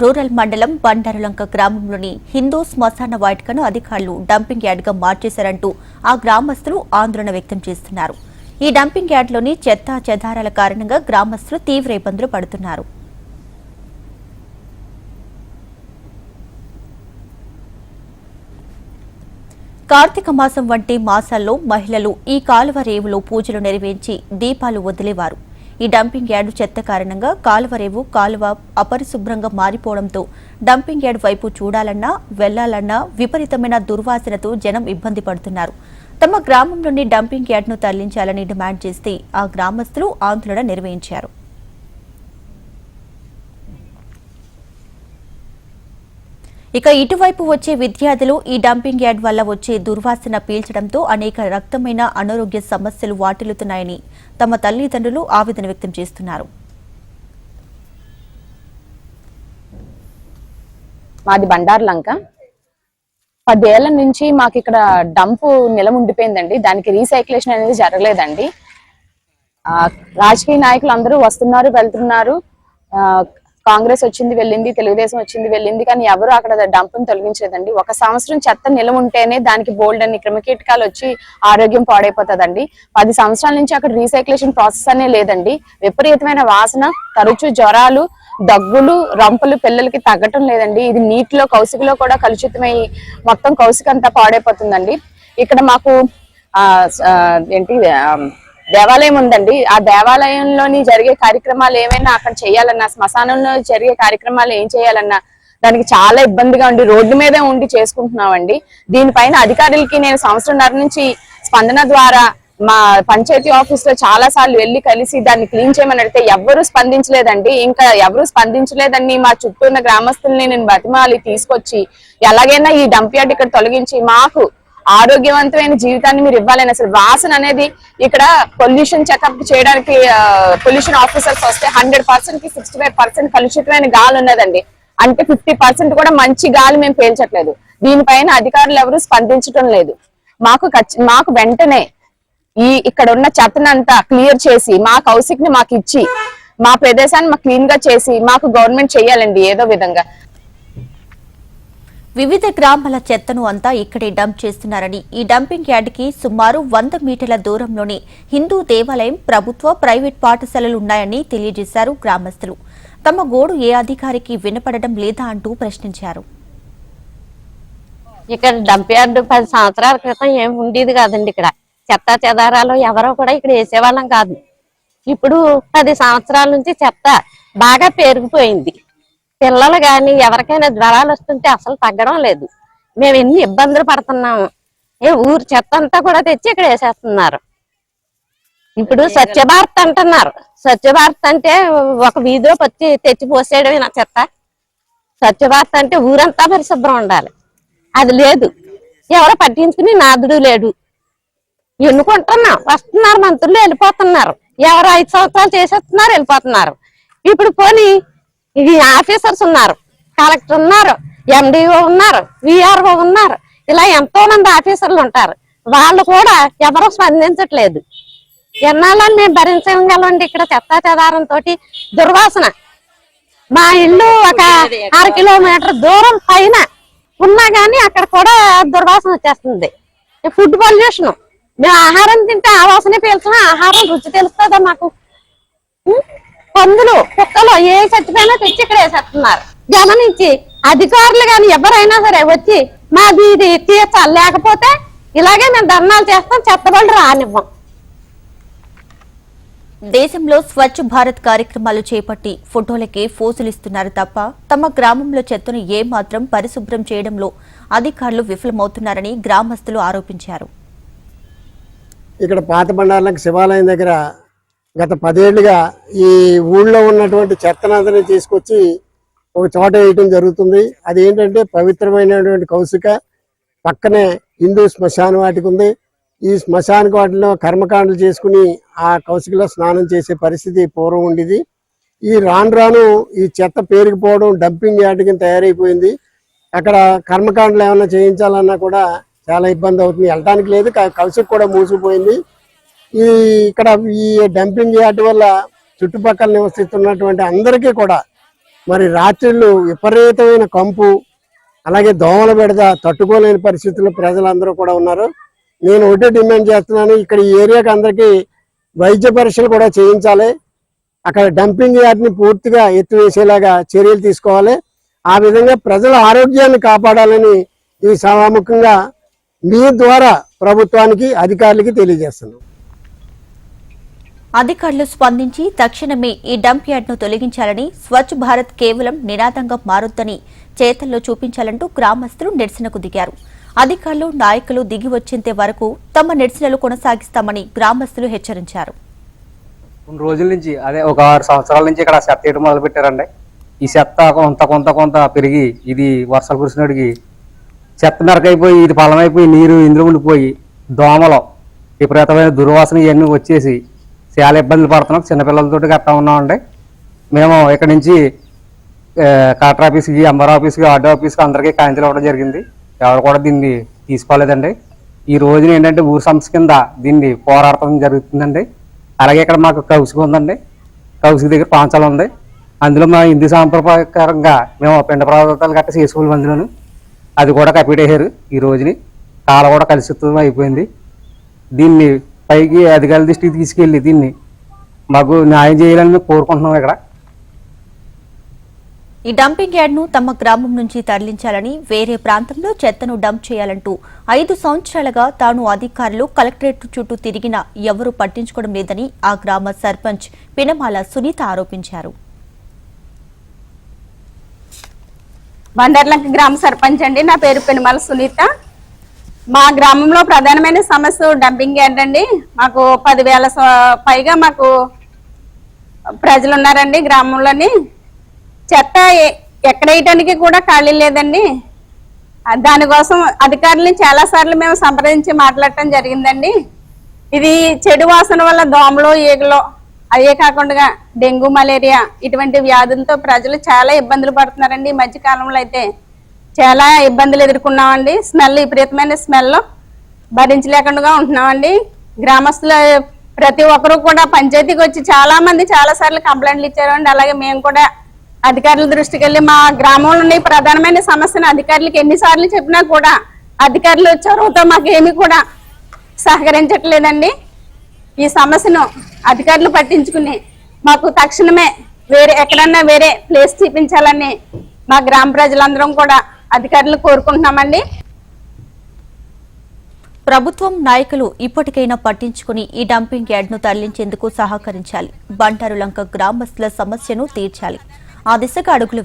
Rural మండలం బండారులంక గ్రామంలోని హిందూ శ్మశాన వాటికను అధికారులు డంపింగ్ యార్డ్గా మార్చేశారంటూ ఆ గ్రామస్తులు ఆందోళన వ్యక్తం చేస్తున్నారు. ఈ డంపింగ్ యార్డ్లోని చెత్త చెదారాల కారణంగా గ్రామస్తులు తీవ్ర ఇబ్బందులు పడుతున్నారు. కార్తీక మాసం వంటి మాసాల్లో మహిళలు ఈ కాలువ రేవులో పూజలు నెరవేర్చి దీపాలు వదిలేవారు. ఈ డంపింగ్ యార్డు చెత్త కారణంగా కాలువ రేవు కాలువ అపరిశుభ్రంగా మారిపోవడంతో డంపింగ్ యార్డ్ వైపు చూడాలన్నా వెళ్ళాలన్నా విపరీతమైన దుర్వాసనతో జనం ఇబ్బంది పడుతున్నారు. తమ గ్రామం నుండి డంపింగ్ యార్డ్ను తరలించాలని డిమాండ్ చేస్తే ఆ గ్రామస్తులు ఆందోళన నిర్వహించారు. ఇక ఇటువైపు వచ్చే విద్యార్థులు ఈ డంపింగ్ యార్డ్ వల్ల వచ్చే దుర్వాసన పీల్చడంతో అనేక రక్తమైన అనారోగ్య సమస్యలు వాటిల్లుతున్నాయని తమ తల్లిదండ్రులు ఆవేదన వ్యక్తం చేస్తున్నారు. మాది బండార్లంక పదేళ్ళ నుంచి మాకు ఇక్కడ డంపు నిలం ఉండిపోయిందండి. దానికి రీసైక్లేషన్ అనేది జరగలేదండి. ఆ, రాజకీయ నాయకులు అందరూ వస్తున్నారు వెళ్తున్నారు. ఆ, కాంగ్రెస్ వచ్చింది వెళ్ళింది తెలుగుదేశం వచ్చింది వెళ్ళింది కానీ ఎవరు అక్కడ డంపును తొలగించలేదండి. ఒక సంవత్సరం చెత్త నిలవ ఉంటేనే దానికి బోల్డ్ అన్ని క్రిమికీటకాలు వచ్చి ఆరోగ్యం పాడైపోతుందండి. పది సంవత్సరాల నుంచి అక్కడ రీసైక్లేషన్ ప్రాసెస్ అనే లేదండి. విపరీతమైన వాసన తరచూ జ్వరాలు దగ్గులు రంపులు పిల్లలకి తగ్గటం లేదండి. ఇది నీటిలో కౌసుకులో కూడా కలుషితమై మొత్తం కౌసిక పాడైపోతుందండి. ఇక్కడ మాకు ఆ ఏంటి దేవాలయం ఉందండి. ఆ దేవాలయంలోని జరిగే కార్యక్రమాలు ఏమైనా అక్కడ చేయాలన్నా శ్మశానంలో జరిగే కార్యక్రమాలు ఏం చేయాలన్నా దానికి చాలా ఇబ్బందిగా ఉండి రోడ్డు మీదే ఉండి చేసుకుంటున్నామండి. దీనిపైన అధికారులకి నేను సంవత్సరంన్నర నుంచి స్పందన ద్వారా మా పంచాయతీ ఆఫీస్లో చాలా సార్లు వెళ్ళి కలిసి దాన్ని క్లీన్ చేయమని అడిగితే ఎవరు స్పందించలేదండి. ఇంకా ఎవరు స్పందించలేదని మా చుట్టూ ఉన్న గ్రామస్తుల్ని నేను బతిమాలి తీసుకొచ్చి ఎలాగైనా ఈ డంప్ యార్డ్ ఇక్కడ తొలగించి మాకు ఆరోగ్యవంతమైన జీవితాన్ని మీరు ఇవ్వాలని అసలు వాసన అనేది ఇక్కడ పొల్యూషన్ చెకప్ చేయడానికి పొల్యూషన్ ఆఫీసర్స్ వస్తే హండ్రెడ్ పర్సెంట్కి సిక్స్టీ ఫైవ్ పర్సెంట్ కలుషితమైన గాలి ఉన్నదండి. అంటే ఫిఫ్టీ పర్సెంట్ కూడా మంచి గాలి మేము పేల్చట్లేదు. దీనిపైన అధికారులు ఎవరు స్పందించడం లేదు. మాకు మాకు వెంటనే ఈ ఇక్కడ ఉన్న చెత్తనంతా క్లియర్ చేసి మా కౌశిక్ని మాకు ఇచ్చి మా ప్రదేశాన్ని మాకు క్లీన్గా చేసి మాకు గవర్నమెంట్ చేయాలండి ఏదో విధంగా. వివిధ గ్రామాల చెత్తను అంతా ఇక్కడే డంప్ చేస్తున్నారని ఈ డంపింగ్ యార్డ్కి సుమారు వంద మీటర్ల దూరంలోని హిందూ దేవాలయం ప్రభుత్వ ప్రైవేట్ పాఠశాలలు ఉన్నాయని తెలియజేశారు గ్రామస్తులు. తమ గోడు ఏ అధికారికి వినపడడం లేదా అంటూ ప్రశ్నించారు. ఇక్కడ డంప్ యార్డు పది సంవత్సరాల క్రితం ఏం ఉండేది కాదండి ఇక్కడ. చెత్త చెదారాలు ఎవరో కూడా ఇక్కడ వేసేవాళ్ళం కాదు. ఇప్పుడు పది సంవత్సరాల నుంచి చెత్త బాగా పెరిగిపోయింది పిల్లలు కానీ ఎవరికైనా జ్వరాలు వస్తుంటే అసలు తగ్గడం లేదు. మేము ఎన్ని ఇబ్బందులు పడుతున్నాము. ఏ ఊరు చెత్త అంతా కూడా తెచ్చి ఇక్కడ వేసేస్తున్నారు. ఇప్పుడు స్వచ్ఛ భారత్ అంటున్నారు. స్వచ్ఛ భారత్ అంటే ఒక వీధిలో వచ్చి తెచ్చి పోసేయడమేనా చెత్త. స్వచ్ఛ భారత్ అంటే ఊరంతా పరిశుభ్రం ఉండాలి. అది లేదు. ఎవరో పట్టించుకుని నాదుడు లేడు. ఎన్నుకుంటున్నాం? వస్తున్నారు మంత్రులు వెళ్ళిపోతున్నారు. ఎవరు ఐదు సంవత్సరాలు చేసేస్తున్నారు వెళ్ళిపోతున్నారు. ఇప్పుడు పోనీ ఇది ఆఫీసర్స్ ఉన్నారు కలెక్టర్ ఉన్నారు ఎండిఓ ఉన్నారు విఆర్ఓ ఉన్నారు. ఇలా ఎంతో మంది ఆఫీసర్లు ఉంటారు. వాళ్ళు కూడా ఎవరు స్పందించట్లేదు. ఎన్నాళ్ళని మేము భరించగలండి ఇక్కడ చెత్త చెదారం తోటి? దుర్వాసన. మా ఇల్లు ఒక అర కిలోమీటర్ దూరం పైన ఉన్నా గానీ అక్కడ కూడా దుర్వాసన వచ్చేస్తుంది. Food pollution. మేము ఆహారం తింటే ఆ వాసనే పీల్చిన ఆహారం రుచి తెలుస్తుందా మాకు? పందులు కుక్కలు ఏ చచ్చిపోయినా తెచ్చి ఇక్కడ వేసేస్తున్నారు. గమనించి అధికారులు గాని ఎవరైనా సరే వచ్చి మాది ఇది తీర్చాలి లేకపోతే ఇలాగే మేము ధర్నాలు చేస్తాం చెత్తబళ్ళు రానివ్వం. దేశంలో స్వచ్ఛ భారత్ కార్యక్రమాలు చేపట్టి ఫోటోలకే ఫోజులిస్తున్నారు తప్ప తమ గ్రామంలో చెత్తను ఏమాత్రం పరిశుభ్రం చేయడంలో అధికారులు విఫలమవుతున్నారని గ్రామస్తులు ఆరోపించారు. ఇక్కడ పాత బండార్లకు శివాలయం దగ్గర గత పదేళ్ళుగా ఈ ఊళ్ళో ఉన్నటువంటి చెత్తనందరినీ తీసుకొచ్చి ఒక చోట వేయటం జరుగుతుంది. అది ఏంటంటే పవిత్రమైనటువంటి కౌశిక పక్కనే హిందూ శ్మశాన వాటికి ఉంది. ఈ శ్మశాన వాటిలో కర్మకాండలు చేసుకుని ఆ కౌశికలో స్నానం చేసే పరిస్థితి పూర్వం ఉండేది. ఈ రాను రాను ఈ చెత్త పేరుకుపోవడం డంపింగ్ యార్డ్కి తయారైపోయింది. అక్కడ కర్మకాండలు ఏమైనా చేయించాలన్నా కూడా చాలా ఇబ్బంది అవుతుంది. వెళ్ళడానికి లేదు క- కౌశిక్ కూడా మూసిపోయింది ఈ ఇక్కడ ఈ డంపింగ్ యార్డ్ వల్ల చుట్టుపక్కల నివసిస్తున్నటువంటి అందరికీ కూడా మరి రాత్రిళ్ళు విపరీతమైన కంపు అలాగే దోమల బెడద తట్టుకోలేని పరిస్థితుల్లో ప్రజలందరూ కూడా ఉన్నారు. నేను ఒకటి డిమాండ్ చేస్తున్నాను ఇక్కడ ఈ ఏరియాకి అందరికీ వైద్య పరీక్షలు కూడా చేయించాలి. అక్కడ డంపింగ్ యార్డ్ని పూర్తిగా ఎత్తివేసేలాగా చర్యలు తీసుకోవాలి. ఆ విధంగా ప్రజల ఆరోగ్యాన్ని కాపాడాలని ఈ సభాముఖంగా మీ ద్వారా ప్రభుత్వానికి అధికారులకి తెలియజేస్తున్నాం. అధికారులు స్పందించి తక్షణమే ఈ డంప్ యార్డ్ను తొలగించాలని స్వచ్ఛ భారత్ కేవలం నినాదంగా మారొద్దని చేతల్లో చూపించాలంటూ గ్రామస్తులు నిరసనకు దిగారు. అధికారులు నాయకులు దిగి వచ్చేంత వరకు తమ నిరసనలు కొనసాగిస్తామని గ్రామస్తులు హెచ్చరించారు. కొన్ని రోజుల నుంచి అదే ఒక ఆరు సంవత్సరాల నుంచి ఇక్కడ చెత్త వేయడం మొదలు పెట్టారండి ఈ చెత్త కొంత కొంత కొంత పెరిగి ఇది వర్షాలు కురిసినడికి చెత్త మెరకైపోయి ఇది పొలమైపోయి నీరు ఇందులో ఉండిపోయి దోమలు విపరీతమైన దుర్వాసన ఇవన్నీ వచ్చేసి చాలా ఇబ్బందులు పడుతున్నాం. చిన్నపిల్లలతో గట్టా ఉన్నామండి. మేము ఇక్కడ నుంచి కలెక్టర్ ఆఫీస్కి ఎంఆర్ ఆఫీస్కి ఆర్డీ ఆఫీస్కి అందరికీ కాంచెలు ఇవ్వడం జరిగింది. ఎవరు కూడా దీన్ని తీసుకోలేదండి. ఈ రోజున ఏంటంటే ఊరు సంస్థ కింద దీన్ని పోరాడటం జరుగుతుందండి. అలాగే ఇక్కడ మాకు కౌసుకు ఉందండి. కౌసుకు దగ్గర పాంచాల ఉంది. అందులో మా హిందూ సాంప్రదాయకరంగా మేము పిండ పదార్థాలు గట్ట చేసుకోవాలి అందులోను అది కూడా కప్పిడేశారు ఈ రోజుని కాలం కూడా కలుషితం అయిపోయింది. దీన్ని పైకి అధికారుల దృష్టికి తీసుకెళ్ళి దీన్ని మాకు న్యాయం చేయాలని మేము కోరుకుంటున్నాం ఇక్కడ. ఈ డంపింగ్ యార్డ్ను తమ గ్రామం నుంచి తరలించాలని వేరే ప్రాంతంలో చెత్తను డంప్ చేయాలంటూ ఐదు సంవత్సరాలుగా తాను అధికారులు కలెక్టరేట్ చుట్టూ తిరిగినా ఎవరూ పట్టించుకోవడం లేదని ఆ గ్రామ సర్పంచ్ పినమాల సునీత ఆరోపించారు. బండర్లంక గ్రామ సర్పంచ్ అండి. నా పేరు పెనుమల సునీత. మా గ్రామంలో ప్రధానమైన సమస్య డంపింగ్ ఏంటండి మాకు పదివేల పైగా మాకు ప్రజలు ఉన్నారండి గ్రామంలోని. చెత్త ఎ- ఎక్కడ వేయటానికి కూడా ఖాళీ లేదండి. దానికోసం అధికారులని చాలా సార్లు మేము సంప్రదించి మాట్లాడటం జరిగిందండి. ఇది చెడు వాసన వల్ల దోమలు ఈగలు అవే కాకుండా డెంగ్యూ మలేరియా ఇటువంటి వ్యాధులతో ప్రజలు చాలా ఇబ్బందులు పడుతున్నారండి ఈ మధ్యకాలంలో అయితే. చాలా ఇబ్బందులు ఎదుర్కొన్నామండి. స్మెల్ విపరీతమైన స్మెల్. భరించలేకుండా ఉంటున్నామండి. గ్రామస్తులు ప్రతి ఒక్కరు కూడా పంచాయతీకి వచ్చి చాలా మంది చాలా సార్లు కంప్లైంట్లు ఇచ్చారండి. అలాగే మేము కూడా అధికారుల దృష్టికి వెళ్ళి మా గ్రామంలో ఉన్న ఈ ప్రధానమైన సమస్యను అధికారులకు ఎన్నిసార్లు చెప్పినా కూడా అధికారులు చొరవతో మాకేమీ కూడా సహకరించట్లేదండి. ఈ సమస్యను అధికారులు పట్టించుకుని మాకు తక్షణమే వేరే ఎక్కడన్నా వేరే ప్లేస్ చూపించాలని మా గ్రామ ప్రజలందరం కూడా అధికారులు కోరుకుంటున్నామండి. ప్రభుత్వం నాయకులు ఇప్పటికైనా పట్టించుకుని ఈ డంపింగ్ యార్డ్ను తరలించేందుకు సహకరించాలి. బంటారులంక గ్రామస్తుల సమస్యను తీర్చాలి. ఆ దిశగా అడుగులు